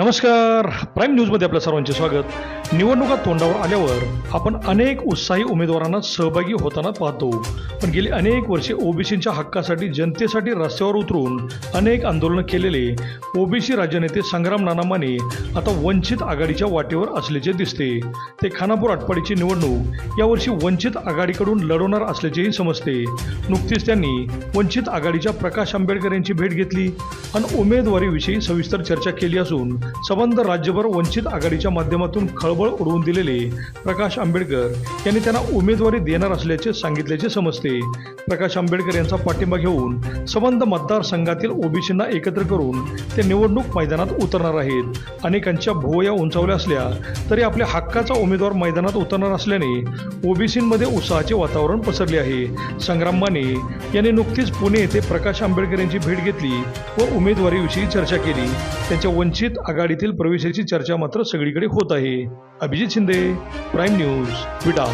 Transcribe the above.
नमस्कार. प्राईम न्यूजमध्ये आपल्या सर्वांचे स्वागत. निवडणुका तोंडावर आल्यावर आपण अनेक उत्साही उमेदवारांना सहभागी होताना पाहतो. पण गेली अनेक वर्षे ओबीसींच्या हक्कासाठी जनतेसाठी रस्त्यावर उतरून अनेक आंदोलनं केलेले ओबीसी राज्यनेते संग्राम नाना माने आता वंचित आघाडीच्या वाटेवर असल्याचे दिसते. ते खानापूर आटपाडीची निवडणूक यावर्षी वंचित आघाडीकडून लढवणार असल्याचेही समजते. नुकतीच त्यांनी वंचित आघाडीच्या प्रकाश आंबेडकर यांची भेट घेतली. आणि उमेदवारीविषयी सविस्तर चर्चा केली असून संबंध राज्यभर वंचित आघाडीच्या माध्यमातून खळबळ उडवून दिलेले प्रकाश आंबेडकर यांनी त्यांना उमेदवारी देणार असल्याचे सांगितल्याचे समजते. प्रकाश आंबेडकर यांचा पाठिंबा घेऊन संबंध मतदारसंघातील ओबीसींना एकत्र करून ते निवडणूक मैदानात उतरणार आहेत. अनेकांच्या भुवया उंचावल्या असल्या तरी आपल्या हक्काचा उमेदवार मैदानात उतरणार असल्याने ओबीसींमध्ये उत्साहाचे वातावरण पसरले आहे. संग्राम माने यांनी नुकतीच पुणे येथे प्रकाश आंबेडकर यांची भेट घेतली व उमेदवारीविषयी चर्चा केली. त्यांच्या वंचित आघाडीतील प्रवेशाची चर्चा मात्र सगळीकडे होत आहे. Abhijit Shinde prime news Vita.